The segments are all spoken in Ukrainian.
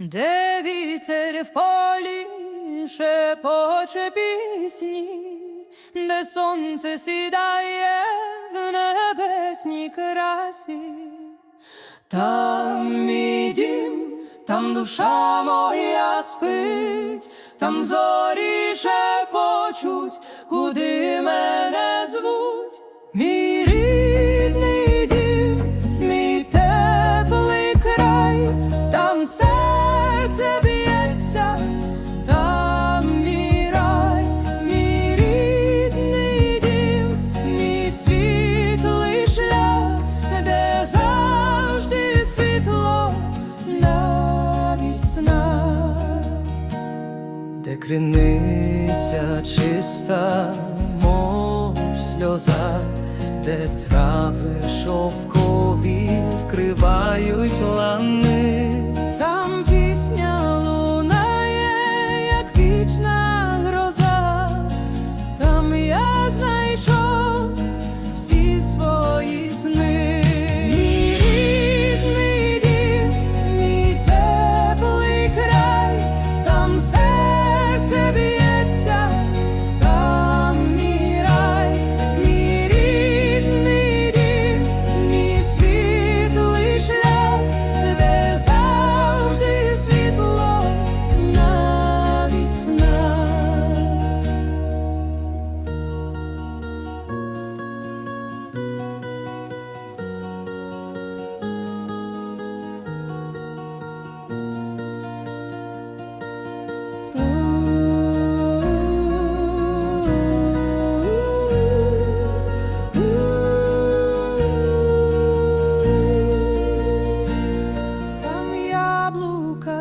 де вітер в полі шепоче пісні, де сонце сідає в небесній красі. Там мій дім, там душа моя спить, там зорі шепочуть, куди мене навіть сна. де криниця чиста, мов сльоза, де трави шовкові вкривають лани.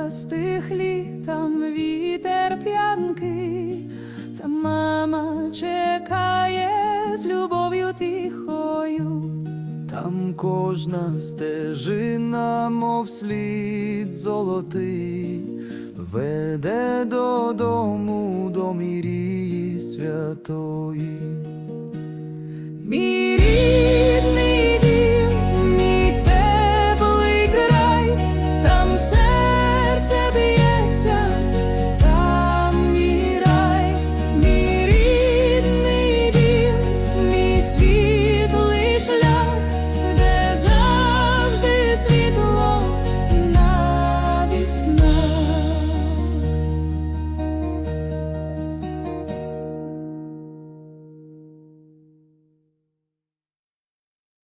Яблука стихлі, там вітер п'янкий, там мама чекає з любов'ю тихою. Там кожна стежина, мов слід золотий, веде додому до мірії святої.